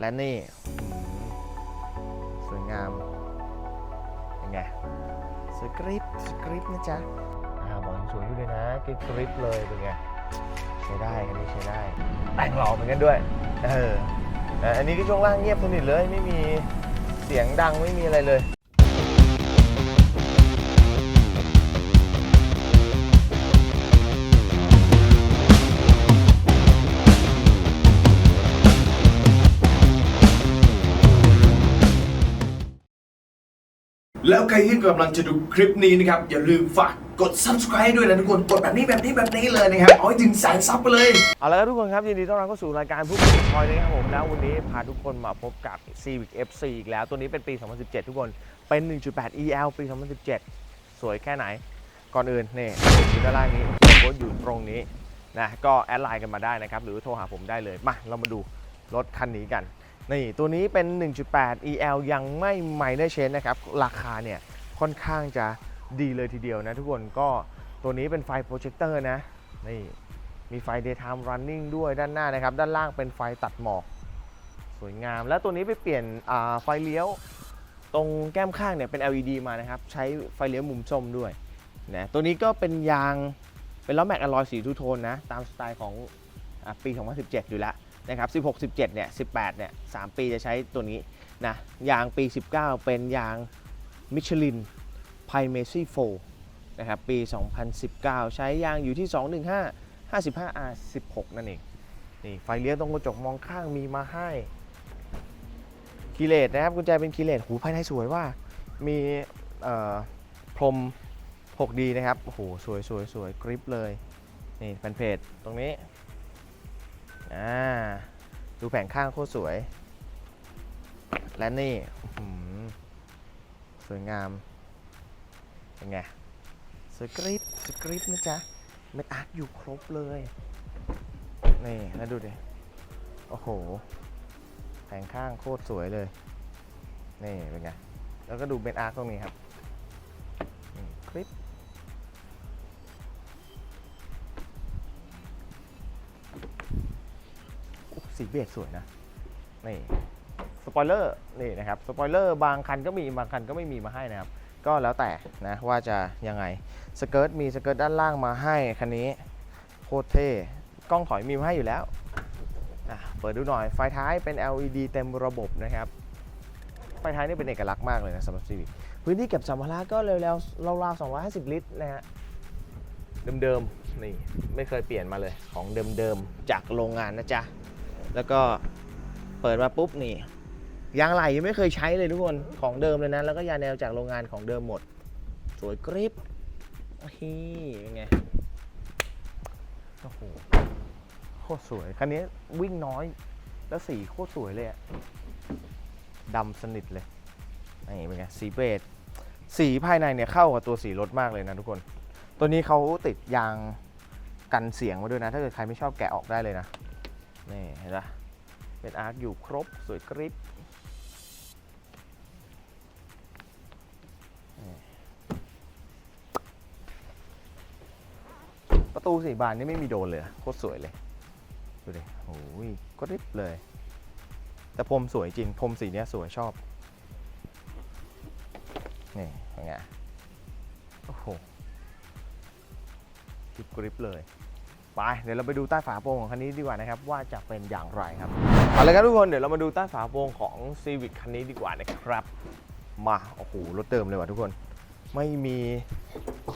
และนี่สวยงามยังไงสวยกริปสกริปนะจ๊ะอ่าบอกยังสวยอยู่เลยนะกริปกริปเลยเป็นไงใช้ได้คันนี้ใช้ได้ แต่งหล่อเหมือนกันด้วยเอออันนี้ก็ช่วงล่างเงียบสนิทเลยไม่มีเสียงดังไม่มีอะไรเลย แล้วใครที่กำลังจะดูคลิปนี้นะครับ อย่าลืมฝากกด subscribe ด้วยนะทุกคน กดแบบนี้แบบนี้แบบนี้เลยนะครับเอาให้ถึงแสนซับไปเลย เอาละครับทุกคนครับ ยินดีต้อนรับเข้าสู่รายการผู้ผลิตทอยนะครับผมแล้ววันนี้พาทุกคนมาพบกับ Civic FC อีกแล้ว ตัวนี้เป็นปี 2017 ทุกคน เป็น 1.8 EL ปี 2017 สวยแค่ไหน ก่อนอื่นนี่อยู่ด้านล่างนี้โค้ดอยู่ตรงนี้นะก็แอดไลน์กันมาได้นะครับหรือโทรหาผมได้เลยมาเรามาดูรถคันนี้กัน นี่ตัวนี้เป็น 1.8 EL ยังไม่ไมเนอร์เชนนะครับ ราคาเนี่ยค่อนข้างจะดีเลยทีเดียวนะทุกคนก็ตัวนี้เป็นไฟโปรเจคเตอร์นะนี่มีไฟ daytime running ด้วยด้านหน้านะครับ ด้านล่างเป็นไฟตัดหมอก สวยงาม แล้วตัวนี้ไปเปลี่ยนไฟเลี้ยวตรงแก้มข้างเนี่ยเป็น LED มานะครับ ใช้ไฟเลี้ยวมุมส้มด้วยนะตัวนี้ก็เป็นยางเป็นล้อแม็กอลลอยสีทูโทนนะ ตามสไตล์ของอปี 2017 อยู่แล้ว นะครับ 16 17 เนี่ย 18 เนี่ย 3 ปีจะใช้ตัวนี้นะยางปี 19 เป็นยางมิชลินไพเมซี่โฟนะครับปี 2019 ใช้ยางอยู่ที่ 215 55 R 16 นั่นเอง นี่ไฟเลี้ยวตรงกระจกมองข้างมีมาให้คีเลตนะครับกุญแจเป็นคีเลตหูภายในสวยว่า มีพรม 6D นะครับโอ้โหสวยสวยสวยกริปเลย นี่แฟนเพจตรงนี้ อ่าดูแผงข้างโคตรสวย และนี่สวยงามเป็นไงสกริปสกริปนะจ๊ะเม็ดอาร์ตอยู่ครบเลย นี่แล้วดูดิ โอ้โห แผงข้างโคตรสวยเลย นี่เป็นไง แล้วก็ดูเม็ดอาร์ตตรงนี้ครับ สีเบจสวยนะนี่สปอยเลอร์นี่นะครับสปอยเลอร์บางคันก็มีบางคันก็ไม่มีมาให้นะครับ ก็แล้วแต่นะว่าจะยังไงสเกิร์ตมีสเกิร์ตด้านล่างมาให้คันนี้โคตรเท่กล้องถอยมีมาให้อยู่แล้วเปิดดูหน่อยไฟท้ายเป็น LED เต็มระบบนะครับไฟท้ายนี่เป็นเอกลักษณ์มากเลยนะสำหรับ Civic พื้นที่เก็บสัมภาระก็เร็วๆราวๆ250 ลิตรนะฮะเดิมๆนี่ไม่เคยเปลี่ยนมาเลยของเดิมๆจากโรงงานนะจ๊ะ แล้วก็เปิดมาปุ๊บนี่ยางไหลยังไม่เคยใช้เลยทุกคนของเดิมเลยนะแล้วก็ยางแนวจากโรงงานของเดิมหมด สวยกริปฮีเป็นไงโอ้โหโคตรสวยคันนี้วิ่งน้อย แล้วสีโคตรสวยเลยอะดำสนิทเลยนี่เป็นไงสีเบจสีภายในเนี่ยเข้ากับตัวสีรถมากเลยนะทุกคน ตัวนี้เขาติดยางกันเสียงมาด้วยนะ ถ้าเกิดใครไม่ชอบแกะออกได้เลยนะ นี่เห็นปะเป็นอาร์คอยู่ครบสวยกริปนี่ประตูสีบานนี่ไม่มีโดนเลยโคตรสวยเลย ดูดิโอ้ยกริปเลย แต่พรมสวยจริงพรมสีเนี้ยสวยชอบ นี่เป็นไงโอ้โหกริบกริบเลย ไปเดี๋ยวเราไปดูใต้ฝาโปรงของคันนี้ดีกว่านะครับว่าจะเป็นอย่างไรครับเอาละครับทุกคนเดี๋ยวเรามาดูใต้ฝาโปรงของ Civic คันนี้ดีกว่านะครับ มาโอ้โหรถเติมเลยว่ะทุกคน ไม่มี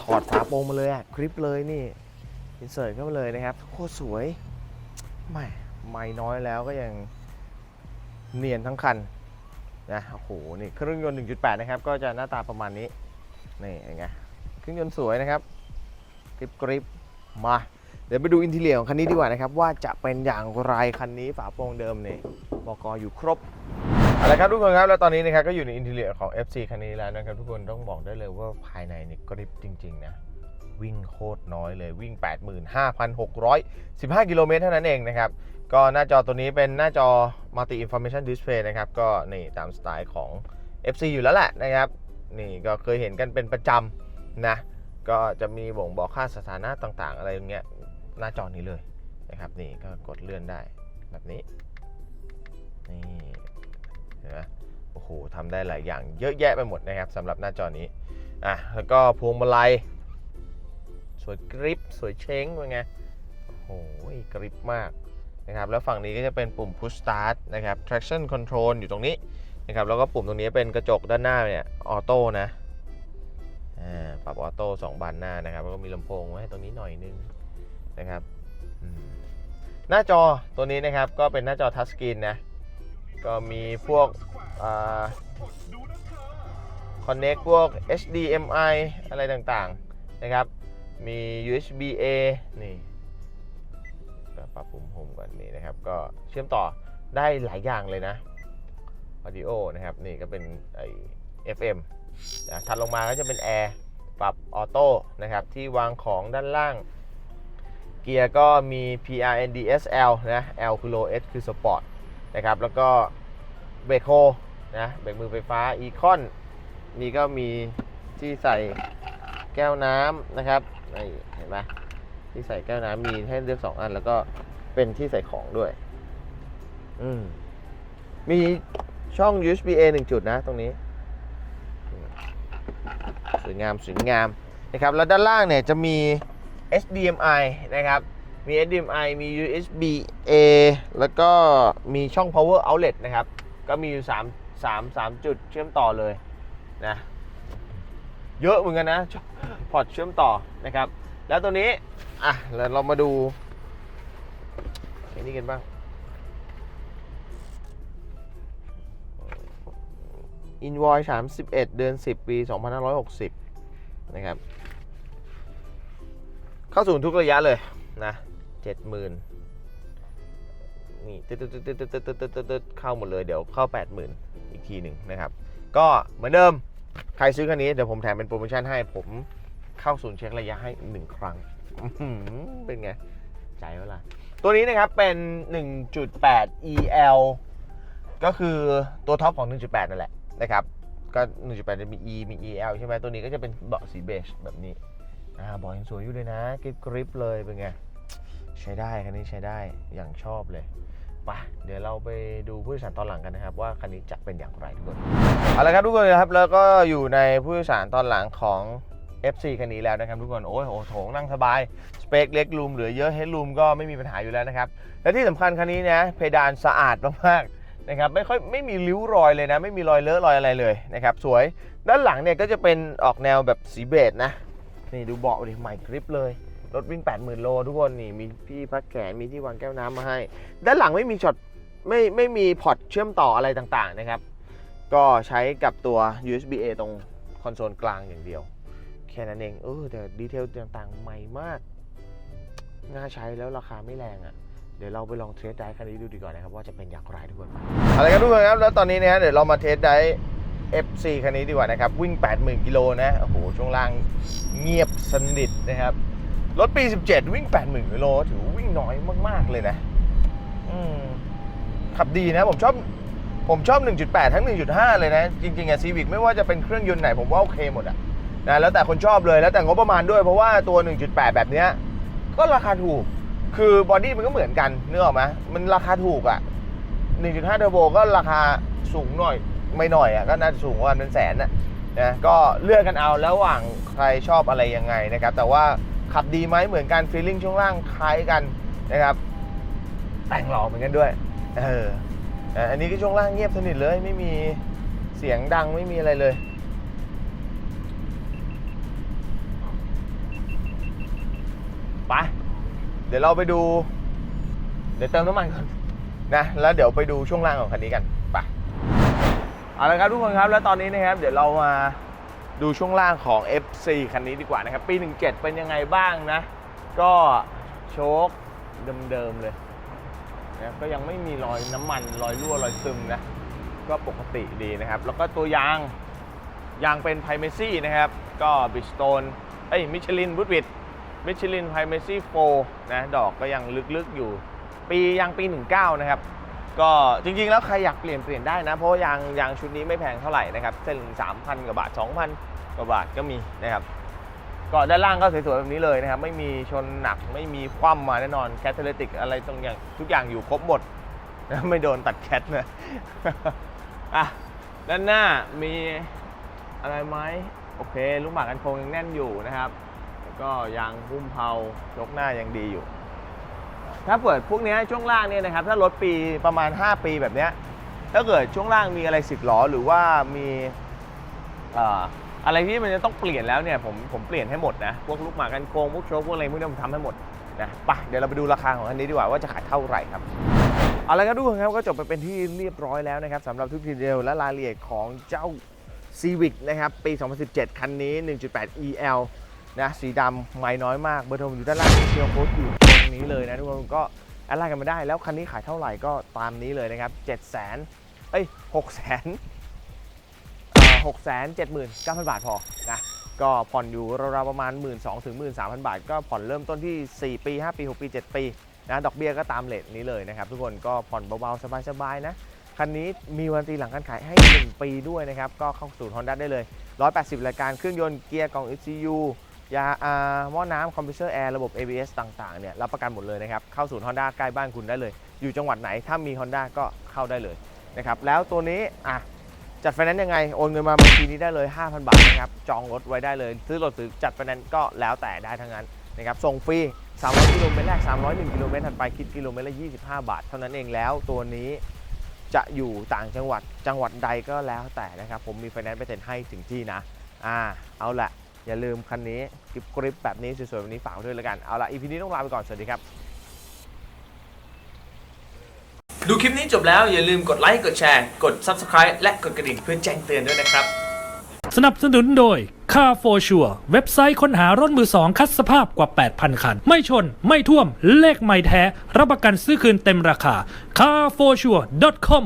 ถอดฝาโปรงมาเลยอะคลิปเลยนี่อินเสิร์ตเข้ามาเลยนะครับโคตรสวยแหม่ไม่น้อยแล้วก็ยังเนียนทั้งคันนะโอ้โหนี่เครื่องยนต์ 1.8 นะครับ ก็จะหน้าตาประมาณนี้นี่ยังไงเครื่องยนต์สวยนะครับกริบกริบมา ดี๋ยวไปดูอินทีเลียของคันนี้ดีกว่านะครับ ว่าจะเป็นอย่างไรคันนี้ฝาโปร่งเดิมเนี่ยบอกอยู่ครบเอาละครับทุกคนครับแล้วตอนนี้นะครับก็อยู่ในอินทีเลียของ FC คันนี้แล้วนะครับทุกคนต้องบอกได้เลยว่าภายในนี่กริบจริง ๆ นะ วิ่งโคตรน้อยเลยวิ่ง 85,615 กิโลเมตรเท่านั้นเองนะครับ ก็หน้าจอตัวนี้เป็นหน้าจอ Multi Information Display นะครับ ก็นี่ตามสไตล์ของ FC อยู่แล้วแหละนะครับ นี่ก็เคยเห็นกันเป็นประจำนะก็จะมีบ่งบอกค่าสถานะต่างๆ อะไรอย่างเงี้ย หน้าจอนี้เลยนะครับนี่ก็กดเลื่อนได้แบบนี้นี่เห็นไหมโอ้โหทำได้หลายอย่างเยอะแยะไปหมดนะครับสำหรับหน้าจอนี้อะแล้วก็พวงมาลัยสวยกริปสวยเช้งเป็นไงโอ้โหกริปมากนะครับแล้วฝั่งนี้ก็จะเป็นปุ่ม push start นะครับ traction control อยู่ตรงนี้นะครับแล้วก็ปุ่มตรงนี้เป็นกระจกด้านหน้าเนี่ยออโต้นะอ่าปรับออโต้สองบานหน้านะครับแล้วก็มีลำโพงไว้ให้ตรงนี้หน่อยนึง นะครับหน้าจอตัวนี้นะครับก็เป็นหน้าจอทัชสกรีนนะก็มีพวก คอ่า connect พวก HDMI อะไรต่างๆนะครับ มี USB A นี่ก็ปรับปุ่มโฮมก่อนนี่นะครับ ก็เชื่อมต่อได้หลายอย่างเลยนะ Audio นะครับ นี่ก็เป็นไอ FM ถัดลงมาก็จะเป็นแอร์ปรับออโต้นะครับ ที่วางของด้านล่าง เกียร์ก็มี PRNDSL นะ L คือ low S คือ sport นะครับ แล้วก็เบรกโฮนะเบรกมือไฟฟ้า Econ นี่ก็มีที่ใส่แก้วน้ำนะครับนี่เห็นไหมที่ใส่แก้วน้ำมีให้เลือก 2 อัน แล้วก็เป็นที่ใส่ของด้วย อืม มีช่อง USB A 1 จุดนะตรงนี้ สวยงาม สวยงามนะครับ แล้วด้านล่างเนี่ยจะมี HDMI นะครับ มี HDMI มี USB A แล้วก็มีช่อง power outlet นะครับ ก็มีอยู่3 3 3จุดเชื่อมต่อเลยนะ เยอะเหมือนกันนะ พอร์ตเชื่อมต่อนะครับ แล้วตัวนี้ อะแล้วเรามาดูอ้นี่กันบ้าง Invoice 31เดือน10ปี2560นะครับ เข้าศูนย์ทุกระยะเลยนะเจ็ดหมื่นนี่ตึ๊ดตึ๊ดตึ๊ดตึ๊ดตึ๊ดตึ๊ดตึ๊ดเข้าหมดเลยเดี๋ยวเข้าแปดหมื่นอีกทีหนึ่งนะครับ ก็เหมือนเดิมใครซื้อคันนี้เดี๋ยวผมแถมเป็นโปรโมชั่นให้ผมเข้าศูนย์เช็คระยะให้หนึ่งครั้งเป็นไงใจเวลาตัวนี้นะครับเป็น 1.8 EL ก็คือตัวท็อปของ 1.8 นั่นแหละนะครับ ก็ 1.8 จะมี E มี EL ใช่ไหมตัวนี้ก็จะเป็นเบาะสีเบจแบบนี้ อ่าบาะยังสวยอยู่เลยนะกริบกริบเลยเป็นไง ใช้ได้คันนี้ใช้ได้อย่างชอบเลยไปเดี๋ยวเราไปดูผู้โดยสารตอนหลังกันนะครับ ว่าคันนี้จะเป็นอย่างไรทุกคนเอาละครับทุกคนครับแล้วก็อยู่ในผู้โดยสารตอนหลังของ FC คันนี้แล้วนะครับทุกคน โอ้ยโอ้โถงนั่งสบาย สเปคเล็กรูมเหลือเยอะเฮดรูมก็ไม่มีปัญหาอยู่แล้วนะครับ และที่สำคัญคันนี้นะเพดานสะอาดมากๆนะครับไม่ค่อยไม่มีริ้วรอยเลยนะ ไม่มีรอยเลอะรอยอะไรเลยนะครับสวยด้านหลังเนี่ยก็จะเป็นออกแนวแบบสีเบจนะ นี่ดูเบาะดิใหม่กริปเลย รถวิ่ง 80,000 โลทุกคนนี่มีที่พักแขนมีที่วางแก้วน้ำมาให้ ด้านหลังไม่มีช็อตไม่ไม่มีพอร์ตเชื่อมต่ออะไรต่างๆนะครับ ก็ใช้กับตัว USB A ตรงคอนโซลกลางอย่างเดียว แค่นั้นเองเออแต่ดีเทลต่างๆใหม่มาก น่าใช้แล้วราคาไม่แรงอะ่ะเดี๋ยวเราไปลองเทสได้คันนี้ดูดีกว่านะครับว่าจะเป็นอย่างไรทุกคนอะครับทุกคนครับแล้วตอนนี้นะฮะเดี๋ยวเรามาเทสได้ FC คันนี้ดีกว่านะครับ วิ่ง 80,000 กิโลนะ โอ้โห ช่วงล่างเงียบสนิทนะครับ รถปี 17 วิ่ง 80,000 กิโล ถือวิ่งน้อยมาก ๆ เลยนะขับดีนะ ผมชอบผมชอบ 1.8 ทั้ง 1.5 เลยนะ จริง ๆอะซีวิกไม่ว่าจะเป็นเครื่องยนต์ไหน ผมว่าโอเคหมดอะนะแล้วแต่คนชอบเลยแล้วแต่งบประมาณด้วยเพราะว่าตัว 1.8 แบบเนี้ยก็ราคาถูก คือบอดี้มันก็เหมือนกันเนึกออกไหมมันราคาถูกอะ1.5เทอร์โบก็ราคาสูงหน่อย ไม่หน่อยอะก็น่าจะสูงกว่าเป็นแสนอะนะก็เลือกกันเอาระหว่างใครชอบอะไรยังไงนะครับ แต่ว่าขับดีไหมเหมือนกันฟีลลิ่งช่วงล่างคล้ายกันนะครับแต่งหล่อเหมือนกันด้วยเอออันนี้ก็ช่วงล่างเงียบสนิทเลยไม่มีเสียงดังไม่มีอะไรเลยไปเดี๋ยวเราไปดู เดี๋ยวเติมน้ำมันก่อนนะแล้วเดี๋ยวไปดูช่วงล่างของคันนี้กัน เอาละครับทุกคนครับแล้วตอนนี้นะครับเดี๋ยวเรามาดูช่วงล่างของ FC คันนี้ดีกว่านะครับ ปี 17 เป็นยังไงบ้างนะ ก็โชคเดิมๆเลยนะก็ยังไม่มีรอยน้ำมันรอยรั่วรอยซึมนะ ก็ปกติดีนะครับ แล้วก็ตัวยาง ยางเป็นไพเมซี่นะครับ ก็บิสโตนเอ้ยมิชลินบูทวิดมิชลินไพเมซี่โฟนะ ดอกก็ยังลึกๆอยู่ ปียางปี 19 นะครับ ก็จริงๆ แล้วใครอยากเปลี่ยนเปลี่ยนได้นะ เพราะยางยางชุดนี้ไม่แพงเท่าไหร่นะครับเส้น3,000กว่าบาท 2,000กว่าบาทก็มีนะครับก็ด้านล่างก็สวยๆแบบนี้เลยนะครับ ไม่มีชนหนักไม่มีคว่ำมาแน่นอนแคทเทเลติกอะไรตรงอย่างทุกอย่างอยู่ครบหมดนะไม่โดนตัดแคทนะอะด้านหน้ามีอะไรไหมโอเค ลูกหมากกันโคงยังแน่นอยู่นะครับ ก็ยางหุ้มเพายกหน้ายังดีอยู่ ถ้าเปิดพวกนี้ช่วงล่างเนี่ยนะครับ ถ้ารถปีประมาณ 5 ปีแบบนี้ถ้าเกิดช่วงล่างมีอะไรสิบล้อหรือว่ามีอะไรที่มันจะต้องเปลี่ยนแล้วเนี่ยผมผมเปลี่ยนให้หมดนะพวกลูกหมากันโคงพวกโชคพวกอะไรพวกนี้ผมทำให้หมดนะไปเดี๋ยวเราไปดูราคาของคันนี้ดีกว่าว่าจะขายเท่าไหร่ครับเอาละครับทุกคนครับก็จบไปเป็นที่เรียบร้อยแล้วนะครับสำหรับทุกดีเทลและรายละเอียดของเจ้า Civic นะครับปี 2017 คันนี้ 1.8 EL นะสีดำไม่น้อยมากเบอร์โทรอยู่ด้านล่างเชียร์โค้ดอยู่ นี้เลยนะทุกคนก็แอดไลน์กันมาได้ แล้วคันนี้ขายเท่าไหร่ก็ตามนี้เลยนะครับ7 0 0 0 0 0เอ้ย6 0 0 0 0 6 7 9 0 0 0 บาทพอนะก็ผ่อนอยู่ราวๆประมาณ 1 2 0 0 0ถึง13,000บาท ก็ผ่อนเริ่มต้นที่ 4 ปี 5 ปี 6 ปี 7 ปีนะดอกเบี้ยก็ตามเลทนี้เลยนะครับ ทุกคนก็ผ่อนเบาๆ สบายๆ นะ คันนี้มีวันตีหลังการขายให้ 1 ปีด้วยนะครับ ก็เข้าสู่ Honda ได้เลย 180 รายการเครื่องยนต์เกียร์กล่อง ECU ยาอาหม้อน้ำคอมพิวเตอร์แอร์ระบบ ABS ต่างๆเนี่ยรับประกันหมดเลยนะครับ เข้าสู่ Honda ใกล้บ้านคุณได้เลย อยู่จังหวัดไหนถ้ามี Honda ก็เข้าได้เลยนะครับแล้วตัวนี้อะจัดไฟแนนซ์ยังไงโอนเงินมาบัญชีนี้ได้เลย 5,000 บาทนะครับจองรถไว้ได้เลย ซื้อรถหรือจัดไฟแนนซ์ก็แล้วแต่ได้ทั้งนั้นนะครับส่งฟรี 300 กิโลเมตรแรก 301 กิโลเมตรถัดไปคิดกิโลเมตรละ 25 บาท เท่านั้นเองแล้วตัวนี้จะอยู่ต่างจังหวัดจังหวัดใดก็แล้วแต่นะครับผมมีไฟแนนซ์ไปเซ็นให้ถึงที่นะอ่าเอาละ อย่าลืมคันนี้กริบกริบแบบนี้สวยๆแบบนี้ฝากไว้ด้วยแล้วกัน เอาละอีพีนี้ต้องลาไปก่อน สวัสดีครับ ดูคลิปนี้จบแล้วอย่าลืมกดไลค์กดแชร์กด Subscribe และกดกระดิ่งเพื่อแจ้งเตือนด้วยนะครับ สนับสนุนโดย Car for Sure เว็บไซต์ค้นหารถมือสองคัดสภาพกว่า 8,000 คัน ไม่ชน ไม่ท่วม เลขไม่แท้ รับประกันซื้อคืนเต็มราคา carforsure.com